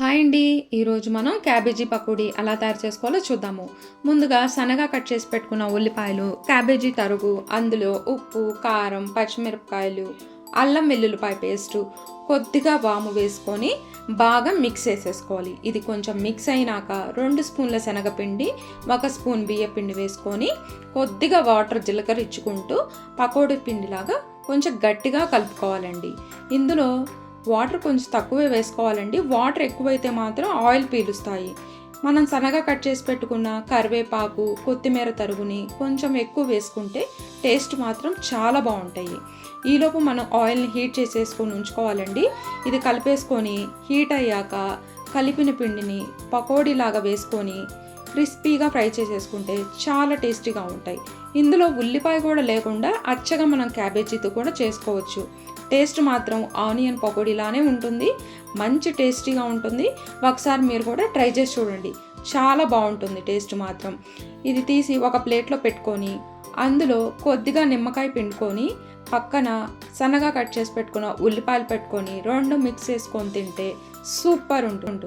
Hi అండి. ఈరోజు మనం క్యాబేజీ పకోడీ ఎలా తయారు చేసుకోవాలో చూద్దాము. ముందుగా సన్నగా కట్ చేసి పెట్టుకున్న ఉల్లిపాయలు క్యాబేజీ తరుగు అందులో ఉప్పు కారం పచ్చిమిరపకాయలు అల్లం వెల్లుల్లిపాయ పేస్టు కొద్దిగా వాము వేసుకొని బాగా మిక్స్ చేసేసుకోవాలి. ఇది కొంచెం మిక్స్ అయినాక రెండు స్పూన్ల శనగపిండి ఒక స్పూన్ బియ్యపిండి వేసుకొని కొద్దిగా వాటర్ జీలకర్ర ఇచ్చుకుంటూ పకోడీ పిండిలాగా కొంచెం గట్టిగా కలుపుకోవాలండి. ఇందులో వాటర్ కొంచెం తక్కువే వేసుకోవాలండి. వాటర్ ఎక్కువైతే మాత్రం ఆయిల్ పీలుస్తాయి. మనం సన్నగా కట్ చేసి పెట్టుకున్న కరివేపాకు కొత్తిమీర తరుగుని కొంచెం ఎక్కువ వేసుకుంటే టేస్ట్ మాత్రం చాలా బాగుంటాయి. ఈలోపు మనం ఆయిల్ని హీట్ చేసేసుకొని ఉంచుకోవాలండి. ఇది కలిపేసుకొని హీట్ అయ్యాక కలిపిన పిండిని పకోడీలాగా వేసుకొని క్రిస్పీగా ఫ్రై చేసేసుకుంటే చాలా టేస్టీగా ఉంటాయి. ఇందులో ఉల్లిపాయ కూడా లేకుండా అచ్చగా మనం క్యాబేజీతో కూడా చేసుకోవచ్చు. టేస్ట్ మాత్రం ఆనియన్ పకోడీలానే ఉంటుంది. మంచి టేస్టీగా ఉంటుంది. ఒకసారి మీరు కూడా ట్రై చేసి చూడండి. చాలా బాగుంటుంది టేస్ట్ మాత్రం. ఇది తీసి ఒక ప్లేట్లో పెట్టుకొని అందులో కొద్దిగా నిమ్మకాయ పిండుకొని పక్కన సన్నగా కట్ చేసి పెట్టుకున్న ఉల్లిపాయలు పెట్టుకొని రెండు మిక్స్ చేసుకొని తింటే సూపర్ ఉంటుంది